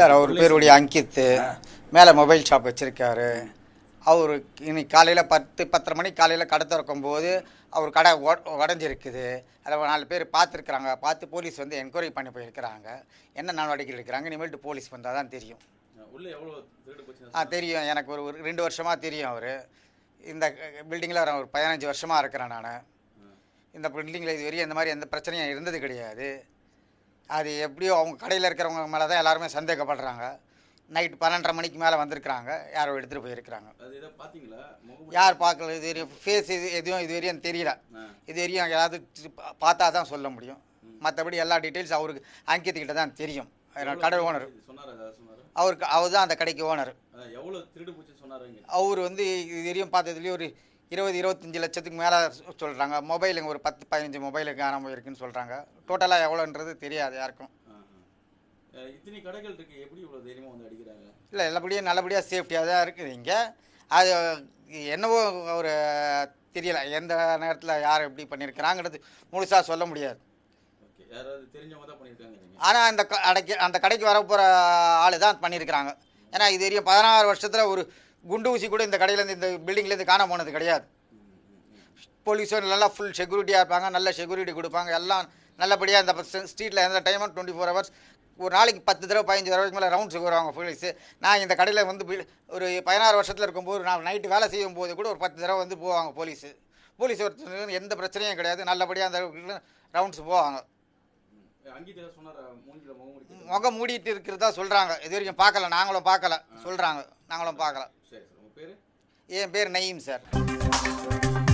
அவர் பேருடைய அங்கித்து மேலே mobile shop வச்சுருக்காரு. அவர் இன்னைக்கு காலையில் பத்து பத்தரை மணிக்கு காலையில் கடை திறக்கும் போது அவர் கடை உட- உடஞ்சிருக்குது. அதில் நாலு பேர் பார்த்துருக்குறாங்க. பார்த்து போலீஸ் வந்து என்கொயரி பண்ணி போயிருக்கிறாங்க. என்ன நடவடிக்கை எடுக்கிறாங்க இனிமேல்ட்டு போலீஸ் வந்தால் தான் தெரியும். ஆ தெரியும். எனக்கு ஒரு ஒரு ரெண்டு வருஷமாக தெரியும் அவர். இந்த பில்டிங்கில் ஒரு பதினஞ்சு வருஷமாக இருக்கிறேன் நான். இந்த பில்டிங்கில் இது வரையும் இந்த மாதிரி எந்த பிரச்சனையும் இருந்தது கிடையாது. அது எப்படியோ அவங்க கடையில் இருக்கிறவங்க மேலே தான் எல்லாருமே சந்தேகப்படுறாங்க. நைட் பன்னெண்டரை மணிக்கு மேலே வந்திருக்கிறாங்க. யாரோ எடுத்துகிட்டு போயிருக்கிறாங்க. யார் பார்க்கல? இது வரையும் ஃபேஸ் இது எதுவும் இது வரையும் தெரியல. இது வரையும் ஏதாவது பார்த்தா தான் சொல்ல முடியும். மற்றபடி எல்லா டீட்டெயில்ஸ் அவருக்கு அங்கித்துக்கிட்ட தான் தெரியும். கடை ஓனர். அவருக்கு அவர் தான் அந்த கடைக்கு ஓனர். அவர் வந்து இது வரையும் பார்த்ததுலேயே ஒரு இருபது இருபத்தஞ்சி லட்சத்துக்கு மேலே சொல்கிறாங்க மொபைலுங்க ஒரு பத்து பதினஞ்சு மொபைலுக்கு காணாமல் இருக்குன்னு சொல்கிறாங்க டோட்டலாக எவ்வளோன்றது தெரியாது யாருக்கும். இத்தனை கடைகள் இருக்கு. எப்படி இவ்வளோ தைரியமாக வந்து அடிக்கிறாங்க? இல்லை எல்லாபடியும் நல்லபடியாக சேஃப்டியாக தான் இருக்குது இங்கே. அது என்னவோ ஒரு தெரியல. எந்த நேரத்தில் யார் எப்படி பண்ணியிருக்கிறாங்கிறது முழுசாக சொல்ல முடியாது. ஆனால் அந்த கடைக்கு அந்த கடைக்கு வரப்போகிற ஆள் தான் பண்ணியிருக்கிறாங்க ஏன்னா இது வரையும் பதினாறு வருஷத்தில் ஒரு குண்டு ஊசி கூட இந்த கடையிலேருந்து இந்த பில்டிங்லேருந்து காண போனது கிடையாது. போலீஸும் நல்லா ஃபுல் செக்யூரிட்டியாக இருப்பாங்க நல்ல செக்யூரிட்டி கொடுப்பாங்க எல்லாம் நல்லபடியாக இந்த ஸ்ட்ரீட்டில் எந்த டைமும் டுவெண்ட்டி ஃபோர் ஹவர்ஸ் ஒரு நாளைக்கு பத்து தடவை பதினஞ்சு தடவைக்கு மேலே ரவுண்ட்ஸுக்கு வருவாங்க போலீஸு நான் இந்த கடையில் வந்து ஒரு பதினாறு வருஷத்தில் இருக்கும்போது நான் நைட்டு வேலை செய்யும் போது கூட ஒரு பத்து தடவை வந்து போவாங்க போலீஸு போலீஸ் ஒருத்தர் எந்த பிரச்சனையும் கிடையாது நல்லபடியாக அந்த ரவுண்ட்ஸ் போவாங்க. முகம் மூடிட்டு இருக்கிறதா சொல்கிறாங்க இது வரைக்கும் பார்க்கல நாங்களும் பார்க்கல சொல்கிறாங்க நாங்களும் பார்க்கல. சரி சார் உங்கள் பேர்? என் பேர் நயீம் சார்.